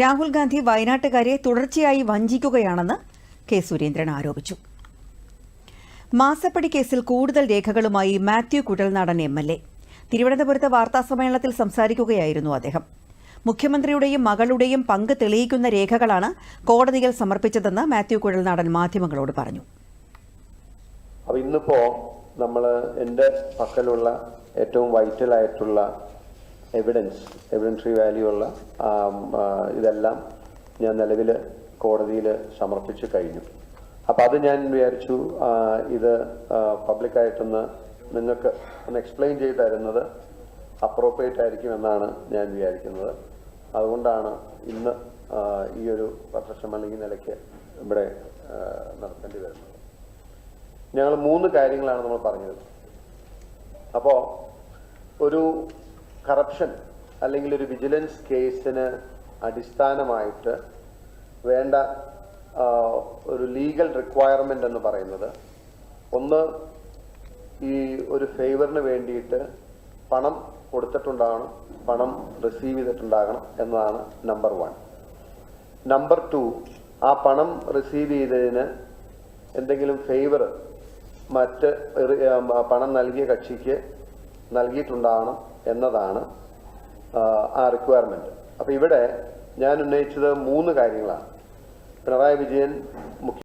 രാഹുൽ ഗാന്ധി വയനാട്ടുകാരെ തുടർച്ചയായി വഞ്ചിക്കുകയാണെന്ന് കെ സുരേന്ദ്രൻ ആരോപിച്ചു. മാസപ്പടി കേസിൽ കൂടുതൽ രേഖകളുമായി Mathew Kuzhalnadan M L A. തിരുവനന്തപുരത്ത് വാർത്താസമ്മേളനത്തിൽ സംസാരിക്കുകയായിരുന്നു അദ്ദേഹം. മുഖ്യമന്ത്രിയുടെയും മകളുടെയും പങ്ക് തെളിയിക്കുന്ന രേഖകളാണ് കോടതിയിൽ സമർപ്പിച്ചതെന്ന് മാത്യു കുഴൽനാടൻ മാധ്യമങ്ങളോട് പറഞ്ഞു. ഇന്നിപ്പോ നമ്മൾ എന്റെ പക്കലുള്ള ഏറ്റവും വൈറ്റൽ ആയിട്ടുള്ള എവിഡൻസ് എവിഡൻസറി വാല്യൂ ഉള്ള ഇതെല്ലാം ഞാൻ നിലവിൽ കോടതിയിൽ സമർപ്പിച്ചു കഴിഞ്ഞു. അപ്പോൾ അത് ഞാൻ വിചാരിച്ചു ഇത് പബ്ലിക്കായിട്ടൊന്ന് നിങ്ങൾക്ക് ഒന്ന് എക്സ്പ്ലെയിൻ ചെയ്ത് തരുന്നത് അപ്രോപ്രിയേറ്റ് ആയിരിക്കും എന്നാണ് ഞാൻ വിചാരിക്കുന്നത്. അതുകൊണ്ടാണ് ഇന്ന് ഈ ഒരു പ്രശ്നം ഈ നിലയ്ക്ക് ഇവിടെ നടത്തേണ്ടി വരുന്നത്. ഞങ്ങൾ മൂന്ന് കാര്യങ്ങളാണ് നമ്മൾ പറഞ്ഞത്. അപ്പോൾ ഒരു കറപ്ഷൻ അല്ലെങ്കിൽ ഒരു വിജിലൻസ് കേസിന് അടിസ്ഥാനമായിട്ട് വേണ്ട ഒരു ലീഗൽ റിക്വയർമെന്റ് എന്ന് പറയുന്നത് ഒന്ന് ഈ ഒരു ഫേവറിന് വേണ്ടിയിട്ട് പണം കൊടുത്തിട്ടുണ്ടാകണം പണം റിസീവ് ചെയ്തിട്ടുണ്ടാകണം എന്നതാണ് നമ്പർ വൺ നമ്പർ ടു ആ പണം റിസീവ് ചെയ്തതിന് എന്തെങ്കിലും ഫേവർ മറ്റ് പണം നൽകിയ കക്ഷിക്ക് നൽകിയിട്ടുണ്ടാകണം എന്നതാണ് ആ, ആ റിക്വയർമെന്റ് അപ്പൊ ഇവിടെ ഞാൻ ഉന്നയിച്ചത് മൂന്ന് കാര്യങ്ങളാണ്. പിണറായി വിജയൻ മുഖ്യ